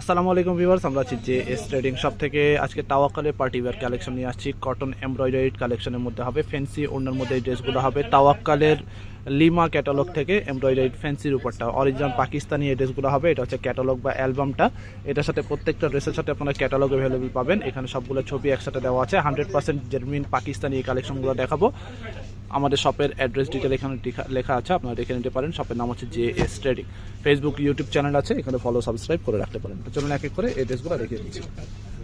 আসসালামু আলাইকুম ভিউয়ার্স, আমরা আছি যে এস ট্রেডিং শপ থেকে। আজকে তাওয়াক্কালের পার্টি ওয়্যার কালেকশন নিয়ে আসছি। কটন এমব্রয়ডারিড কালেকশনের মধ্যে হবে ফ্যান্সি ওনার মধ্যে এই ড্রেসগুলো হবে তাওয়াক্কালের লিমা ক্যাটালগ থেকে এমব্রয়ডারিড ফ্যান্সির উপরটা। অরিজিনাল পাকিস্তানি এই ড্রেসগুলো হবে, এটা হচ্ছে ক্যাটালগ বা অ্যালবামটা এটার সাথে প্রত্যেকটা ড্রেসের সাথে আপনারা ক্যাটালগ অ্যাভেলেবেল পাবেন। এখানে সবগুলো ছবি একসাথে দেওয়া আছে। হান্ড্রেড পার্সেন্ট জেরমিন পাকিস্তানি এই কালেকশনগুলো দেখাবো। আমাদের শপের অ্যাড্রেস ডিটেল এখানে লেখা- আছে, আপনারা দেখে নিতে পারেন। শপের নাম হচ্ছে J S trading Facebook YouTube channel আছে, এখানে ফলো সাবস্ক্রাইব করে রাখতে পারেন। তো চলুন এক এক করে এই ড্রেসগুলো দেখিয়ে দিচ্ছি।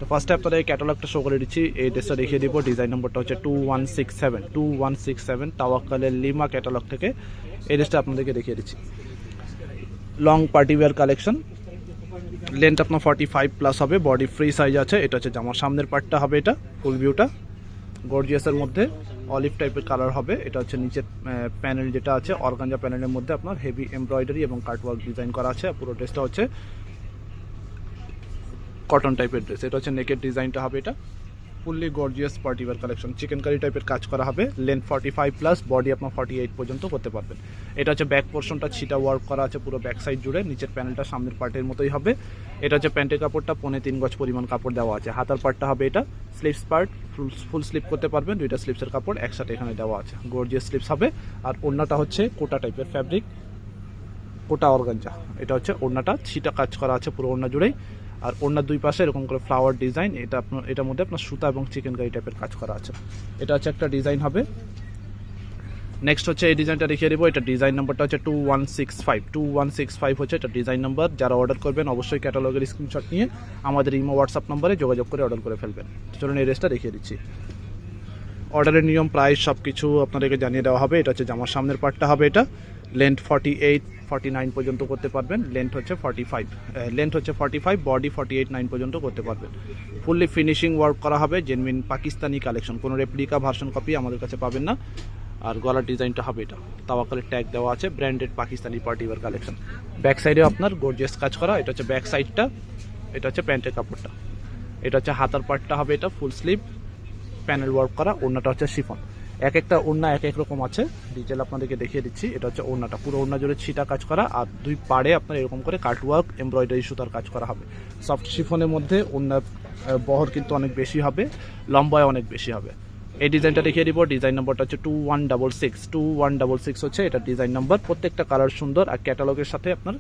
তো ফার্স্টে আপনাদের ক্যাটালগটা শো করে দিচ্ছি। এই ড্রেসটা দেখিয়ে দিব। ডিজাইন নম্বরটা হচ্ছে two one six seven two one six seven তাওয়াক্কালের লিমা ক্যাটালগ থেকে এই ড্রেসটা আপনাদেরকে দেখিয়ে দিচ্ছি। Long party wear collection length আপনার ফর্টি ফাইভ প্লাস হবে। বডি ফ্রি সাইজ আছে। এটা হচ্ছে জামার সামনের পার্টটা হবে এটা ফুল ভিউটা গর্জিয়াসের মধ্যে অলিভ টাইপের কালার হবে। এটা হচ্ছে নিচের প্যানেল যেটা আছে, অর্গানজা প্যানেলের মধ্যে আপনার হেভি এমব্রয়ডারি এবং কাটওয়ার্ক ডিজাইন করা আছে। পুরো ড্রেসটা হচ্ছে কটন টাইপের ড্রেস এটা হচ্ছে নেকের ডিজাইনটা হবে এটা। Fully gorgeous party wear collection. Chikankari টাইপের কাজ করা হবে। Length forty five plus body আপনার ফর্টি এইট পর্যন্ত করতে পারবেন। এটা হচ্ছে ব্যাক পোর্শনটা ছিটা ওয়ার্ক করা আছে পুরো ব্যাক সাইড জুড়ে। নিচের প্যানেলটা সামনের পার্টের মতোই হবে। এটা হচ্ছে প্যান্টের কাপড়টা, পনে তিন গজ পরিমাণ কাপড় দেওয়া আছে। হাতার পার্টটা হবে এটা। Sleeves part full full sleeve করতে পারবেন। দুইটা স্লিপসের কাপড় একসাথে এখানে দেওয়া আছে। গর্জিয়াস স্লিপস হবে। আর ওড়নাটা হচ্ছে কোটা টাইপের ফ্যাব্রিক কোটা অর্গানজা এটা হচ্ছে ওড়নাটা। ছিটা কাজ করা আছে পুরো ওড়না জুড়েই। আর ওড়নার দুই পাশে এরকম করে ফ্লাওয়ার ডিজাইন এটা আপনার, এটার মধ্যে আপনার সুতা এবং চিকেন কারি টাইপের কাজ করা আছে। এটা হচ্ছে একটা ডিজাইন হবে। নেক্সট হচ্ছে এই ডিজাইনটা দেখিয়ে দেবো। এটা ডিজাইন নাম্বারটা হচ্ছে two one six five two one six five হচ্ছে এটা ডিজাইন নাম্বার যারা অর্ডার করবেন, অবশ্যই ক্যাটালগের স্ক্রিনশট নিয়ে আমাদের ইমো হোয়াটসঅ্যাপ নম্বরে যোগাযোগ করে অর্ডার করে ফেলবেন। চলুন এই ড্রেসটা দেখিয়ে দিচ্ছি। অর্ডারের নিয়ম প্রাইস সব কিছু আপনাদেরকে জানিয়ে দেওয়া হবে। এটা হচ্ছে জামার সামনের পার্টটা হবে এটা। Length forty eight forty nine পর্যন্ত করতে পারবেন লেন্থ হচ্ছে ফর্টি ফাইভ লেন্থ হচ্ছে forty five body forty eight nine পর্যন্ত করতে পারবেন। ফুললি ফিনিশিং ওয়ার্ক করা হবে জেনমিন পাকিস্তানি কালেকশন কোনো রেপ্লিকা ভার্সন কপি আমাদের কাছে পাবেন না। আর গলার ডিজাইনটা হবে এটা, তাওয়াকালের ট্যাগ দেওয়া আছে branded Pakistani party wear collection back সাইডে আপনার গোর্জেস কাজ করা, এটা হচ্ছে ব্যাক সাইডটা এটা হচ্ছে প্যান্টের কাপড়টা। এটা হচ্ছে হাতার পার্টটা হবে এটা ফুল স্লিভ প্যানেল ওয়ার্ক করা অন্যটা হচ্ছে শিফন এক একটা ওড়না এক এক রকম আছে। ডিটেল আপনাদেরকে দেখিয়ে দিচ্ছি। এটা হচ্ছে ওড়নাটা। পুরো ওড়না জুড়ে ছিটা কাজ করা আর দুই পাড়ে আপনার এরকম করে কাটওয়ার্ক এমব্রয়ডারি সুতার কাজ করা হবে। সফট শিফনের মধ্যে ওড়নার বহর কিন্তু অনেক বেশি হবে, লম্বায় অনেক বেশি হবে। এই ডিজাইনটা দেখিয়ে দিব। ডিজাইন নম্বরটা হচ্ছে two one double six two one double six হচ্ছে এটা ডিজাইন নম্বর। প্রত্যেকটা কালার সুন্দর আর ক্যাটালগের সাথে আপনার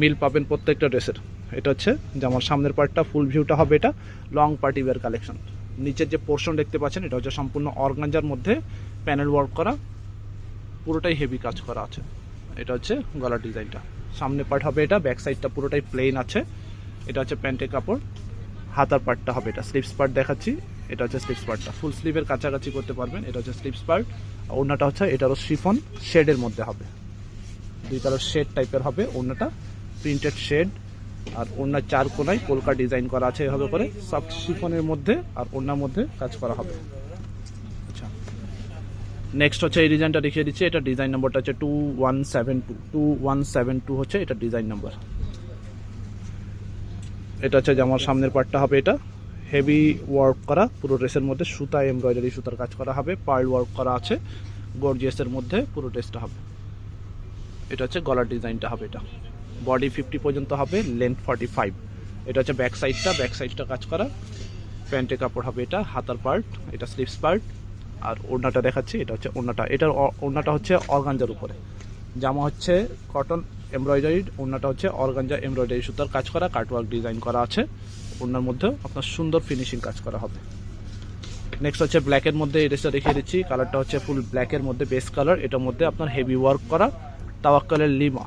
মিল পাবেন প্রত্যেকটা ড্রেসের। এটা হচ্ছে জামার সামনের পার্টটা ফুল ভিউটা হবে এটা। লং পার্টি ওয়্যার কালেকশন নিচের যে পোর্শন দেখতে পাচ্ছেন, এটা হচ্ছে সম্পূর্ণ অর্গানজার মধ্যে প্যানেল ওয়ার্ক করা। পুরোটাই হেভি কাজ করা আছে। এটা হচ্ছে গলার ডিজাইনটা সামনে পার্ট হবে এটা ব্যাক সাইডটা পুরোটাই প্লেন আছে। এটা হচ্ছে প্যান্টের কাপড়। হাতার পার্টটা হবে এটা। স্লিপস পার্ট দেখাচ্ছি। এটা হচ্ছে স্লিপস পার্টটা ফুল স্লিভের কাছাকাছি করতে পারবেন। এটা হচ্ছে স্লিপস পার্ট আর ওড়নাটা হচ্ছে, এটারও শিফন শেডের মধ্যে হবে। দুই কালার শেড টাইপের হবে ওড়নাটা। প্রিন্টেড শেড আর ওড়নার চার কোনায় কলকা ডিজাইন করা আছে এভাবে করে। সফট শিফনের মধ্যে আর ওড়নার মধ্যে কাজ করা হবে। আচ্ছা। নেক্সট হচ্ছে এই ডিজাইনটা দেখিয়ে দিচ্ছি। এটা ডিজাইন নাম্বারটা হচ্ছে two one seven two two one seven two হচ্ছে এটা ডিজাইন নাম্বার এটা হচ্ছে জামার সামনের পার্টটা হবে এটা। হেভি ওয়ার্ক করা, পুরো ড্রেসের মধ্যে সুতা এমব্রয়ডারি সুতার কাজ করা হবে। পার্ল ওয়ার্ক করা আছে। গর্জিয়াসের মধ্যে পুরো ড্রেসটা হবে। এটা হচ্ছে গলার ডিজাইনটা হবে এটা। বডি ফিফটি পর্যন্ত হবে লেন্থ ফর্টি ফাইভ এটা হচ্ছে ব্যাক সাইডটা ব্যাক সাইডটা কাজ করা। প্যান্টের কাপড় হবে এটা, হাতার পার্ট এটা স্লিভস পার্ট আর ওড়নাটা দেখাচ্ছি, এটা হচ্ছে ওড়নাটা। এটার ওড়নাটা হচ্ছে অর্গানজার উপরে। জামা হচ্ছে কটন এমব্রয়ডারি ওড়নাটা হচ্ছে অর্গানজা এমব্রয়ডারি সুতার কাজ করা কাটওয়ার্ক ডিজাইন করা আছে। ওড়নার মধ্যেও আপনার সুন্দর ফিনিশিং কাজ করা হবে। নেক্সট হচ্ছে ব্ল্যাকের মধ্যে ড্রেসটা দেখিয়ে দিচ্ছি। কালারটা হচ্ছে ফুল ব্ল্যাকের মধ্যে বেস কালার এটার মধ্যে আপনার হেভি ওয়ার্ক করা। তাওয়াক্কালের lima.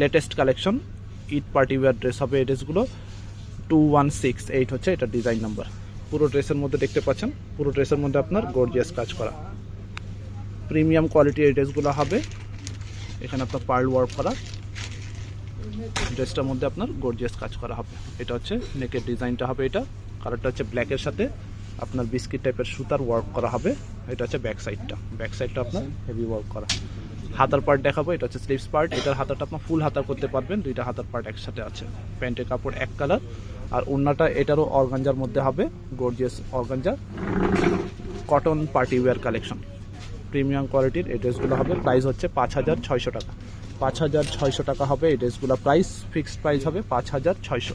Latest collection Eid party wear dress হবে এই ড্রেসগুলো টু ওয়ান সিক্স এইট হচ্ছে এটা ডিজাইন নাম্বার পুরো ড্রেসের মধ্যে দেখতে পাচ্ছেন, পুরো ড্রেসের মধ্যে আপনার গর্জিয়াস কাজ করা। প্রিমিয়াম কোয়ালিটির এই ড্রেসগুলো হবে। এখানে আপনার পার্ল ওয়ার্ক করা। ড্রেসটার মধ্যে আপনার গর্জিয়াস কাজ করা হবে। এটা হচ্ছে নেকের ডিজাইনটা হবে এটা। কালারটা হচ্ছে ব্ল্যাকের সাথে আপনার বিস্কিট টাইপের সুতার ওয়ার্ক করা হবে। এটা হচ্ছে ব্যাক সাইডটা ব্যাক সাইডটা আপনার হেভি ওয়ার্ক করা। হাতার পার্ট দেখাবো, এটা হচ্ছে স্লিভস পার্ট এটার হাতাটা আপনার ফুল হাতা করতে পারবেন, দুইটা হাতার পার্ট একসাথে আছে। প্যান্টের কাপড় এক কালার আর ওড়নাটা এটারও অর্গাঞ্জার মধ্যে হবে gorgeous organza cotton party wear collection premium কোয়ালিটির এই ড্রেসগুলো হবে প্রাইস হচ্ছে পাঁচ হাজার ছয়শো টাকা। পাঁচ হাজার ছয়শো টাকা হবে এই ড্রেসগুলো প্রাইস ফিক্সড প্রাইস হবে পাঁচ হাজার ছয়শো।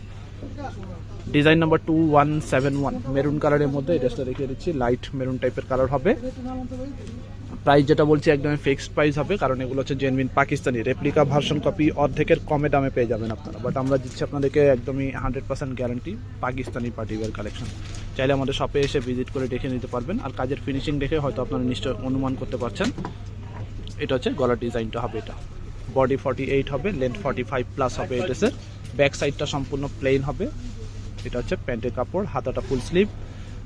Design number two one seven one. Maroon কালারের মধ্যে এই ড্রেসটা দেখিয়ে দিচ্ছি। লাইট মেরুন টাইপের কালার হবে। প্রাইস যেটা বলছি একদমই ফিক্সড প্রাইস হবে, কারণ এগুলো হচ্ছে genuine Pakistani. Replica version copy অর্ধেকের কমে দামে পেয়ে যাবেন আপনারা। বাট আমরা দিচ্ছি আপনাদেরকে একদমই hundred percent guarantee Pakistani party wear collection চাইলে আমাদের শপে এসে ভিজিট করে দেখে নিতে পারবেন। আর কাজের ফিনিশিং দেখে হয়তো আপনারা নিশ্চয় অনুমান করতে পারছেন। এটা হচ্ছে গলার ডিজাইনটা হবে এটা। বডি ফর্টি এইট হবে লেন্থ ফর্টি ফাইভ প্লাস হবে এই ড্রেসের ব্যাক সাইডটা সম্পূর্ণ প্লেন হবে। এটা হচ্ছে প্যান্টের কাপড়, হাতাটা ফুল স্লিভ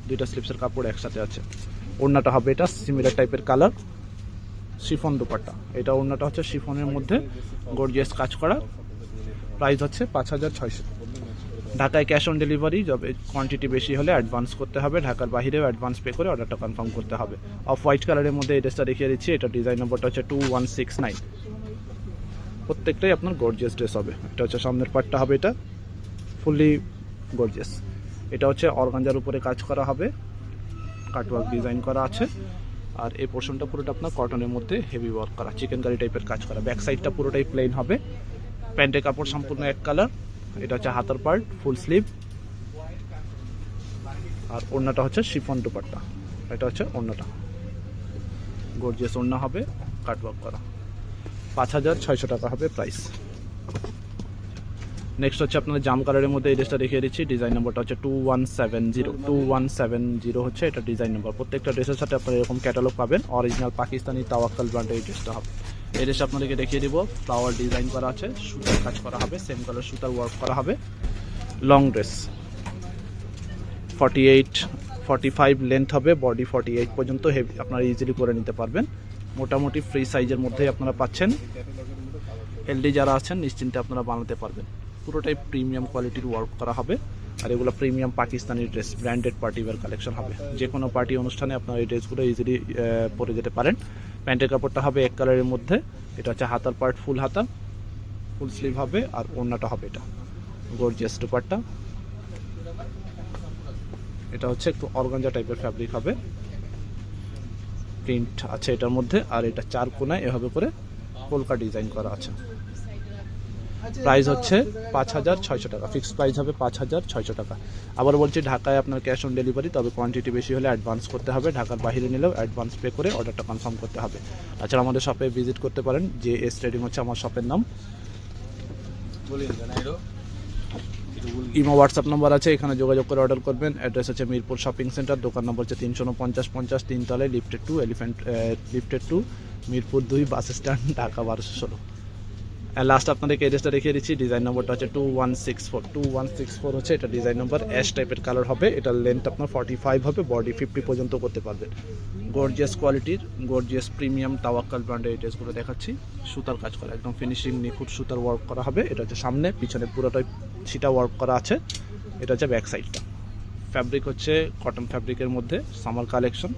দুইটা স্লিপসের কাপড় একসাথে আছে। ওড়নাটা হবে এটা সিমিলার টাইপের কালার শিফন দুপাট্টা। এটা ওড়নাটা হচ্ছে শিফনের মধ্যে গর্জিয়াস কাজ করা। প্রাইস হচ্ছে পাঁচ হাজার ছয়শো। ঢাকায় ক্যাশ অন ডেলিভারি যবে কোয়ান্টিটি বেশি হলে অ্যাডভান্স করতে হবে। ঢাকার বাইরেও অ্যাডভান্স পে করে অর্ডারটা কনফার্ম করতে হবে। অফ হোয়াইট কালারের মধ্যে এই ড্রেসটা দেখিয়ে দিচ্ছি। এটা ডিজাইন নম্বরটা হচ্ছে টু ওয়ান সিক্স নাইন প্রত্যেকটাই আপনার গর্জিয়াস ড্রেস হবে। এটা হচ্ছে সামনের পার্টটা হবে এটা। ফুললি গর্জিয়াস এটা হচ্ছে অর্গানজার উপরে কাজ করা হবে। কাটওয়ার্ক ডিজাইন করা আছে। আর এই পোর্শনটা পুরোটা আপনার কটনের মধ্যে হেভি ওয়ার্ক করা চিকেন কারি টাইপের কাজ করা। ব্যাক সাইডটা পুরোটাই প্লেন হবে। প্যান্টের কাপড় সম্পূর্ণ এক কালার এটা হচ্ছে হাতার পার্ট ফুল স্লিভ আর ওড়নাটা হচ্ছে শিফন দুপাট্টা। এটা হচ্ছে ওড়নাটা। গর্জিয়াস ওড়না হবে কাটওয়ার্ক করা। পাঁচ হাজার ছয়শো টাকা হবে প্রাইস নেক্সট হচ্ছে আপনার জাম কালারের মধ্যে এই ড্রেসটা দেখিয়ে দিচ্ছি। ডিজাইন নাম্বারটা হচ্ছে two one seven zero two one seven zero হচ্ছে এটা ডিজাইন নাম্বার প্রত্যেকটা ড্রেসের সাথে আপনারা এরকম ক্যাটালগ পাবেন। অরিজিনাল পাকিস্তানি তাওয়াক্কাল ব্র্যান্ডের এই ড্রেসটা হবে। এই ড্রেস আপনাদেরকে দেখিয়ে দিব। ফ্লাওয়ার ডিজাইন করা আছে, সুতার কাজ করা হবে সেম কালার সুতার ওয়ার্ক করা হবে। Long dress forty eight forty five length হবে বডি ফর্টি এইট পর্যন্ত হেভি আপনারা ইজিলি করে নিতে পারবেন। মোটামুটি ফ্রি সাইজের মধ্যেই আপনারা পাচ্ছেন। হেলদি যারা আছেন, নিশ্চিন্তে আপনারা বানাতে পারবেন। পুরোটাই প্রিমিয়াম কোয়ালিটির ওয়ার্ক করা হবে। আর এগুলো premium Pakistani dress branded party wear collection হবে। যে কোনো পার্টি অনুষ্ঠানে আপনারা এই ড্রেসগুলো ইজিলি পরে যেতে পারেন। প্যান্টের কাপড়টা হবে এক কালারের মধ্যে। এটা হচ্ছে হাতার পার্ট ফুল হাতা। ফুল স্লিভ হবে আর ওড়নাটা হবে এটা। গর্জিয়াস দুপাট্টা। এটা হচ্ছে একটু অর্গানজা টাইপের ফ্যাব্রিক হবে। প্রিন্ট আছে এটার মধ্যে। আর এটা চার কোনায় এভাবে করে কলকা ডিজাইন করা আছে। প্রাইস হচ্ছে পাঁচ হাজার ছয়শো টাকা। ফিক্সড প্রাইস হবে পাঁচ হাজার ছয়শো টাকা। আবার বলছি, ঢাকায় আপনার ক্যাশ অন ডেলিভারি তবে কোয়ান্টিটি বেশি হলে অ্যাডভান্স করতে হবে। ঢাকার বাইরে নিলেও অ্যাডভান্স পে করে অর্ডারটা কনফার্ম করতে হবে। তাছাড়া আমাদের শপে ভিজিট করতে পারেন। যে এস ট্রেডিং হচ্ছে আমার শপের নাম। ইমো হোয়াটসঅ্যাপ নাম্বার আছে, এখানে যোগাযোগ করে অর্ডার করবেন। অ্যাড্রেস হচ্ছে মিরপুর শপিং সেন্টার দোকান নম্বর হচ্ছে তিনশো পঞ্চাশ পঞ্চাশ, তিনতলায় lifted to Elephant lifted to Mirpur দুই, বাস স্ট্যান্ড ঢাকা বারোশো ষোলো। লাস্ট আপনাদেরকে এড্রেসটা দেখিয়ে দিচ্ছি ডিজাইন নম্বরটা হচ্ছে two one six four two one six four হচ্ছে এটা ডিজাইন নম্বর অ্যাশ টাইপের কালার হবে, এটার লেন্থ আপনার ফর্টি ফাইভ হবে বডি ফিফটি পর্যন্ত করতে পারবেন গর্জিয়াস কোয়ালিটির গর্জিয়াস প্রিমিয়াম তাওয়াক্কাল ব্র্যান্ডের এই ড্রেসগুলো দেখাচ্ছি। সুতার কাজ করা, একদম ফিনিশিং নিখুঁত সুতার ওয়ার্ক করা হবে, এটা হচ্ছে সামনে, পিছনে পুরোটাই ছিটা ওয়ার্ক করা আছে, এটা হচ্ছে ব্যাক সাইডটা ফ্যাব্রিক হচ্ছে কটন ফ্যাব্রিকের মধ্যে সামার কালেকশন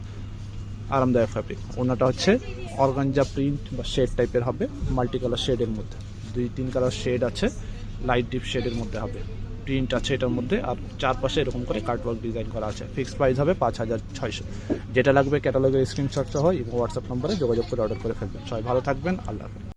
আরামদায়ক ফ্যাব্রিক ওনাটা হচ্ছে অর্গানজা প্রিন্ট বা শেড টাইপের হবে মাল্টি কালার শেডের মধ্যে। দুই, তিন কালার শেড আছে লাইট ডিপ শেডের মধ্যে হবে। প্রিন্ট আছে এটার মধ্যে, আর চারপাশে এরকম করে কার্টওয়ার্ক ডিজাইন করা আছে। ফিক্সড প্রাইস হবে পাঁচ হাজার ছয়শো। যেটা লাগবে ক্যাটালগের স্ক্রিনশট সহ এবং হোয়াটসঅ্যাপ নম্বরে যোগাযোগ করে অর্ডার করে ফেলবেন। সবাই ভালো থাকবেন, আল্লাহ হাফেজ।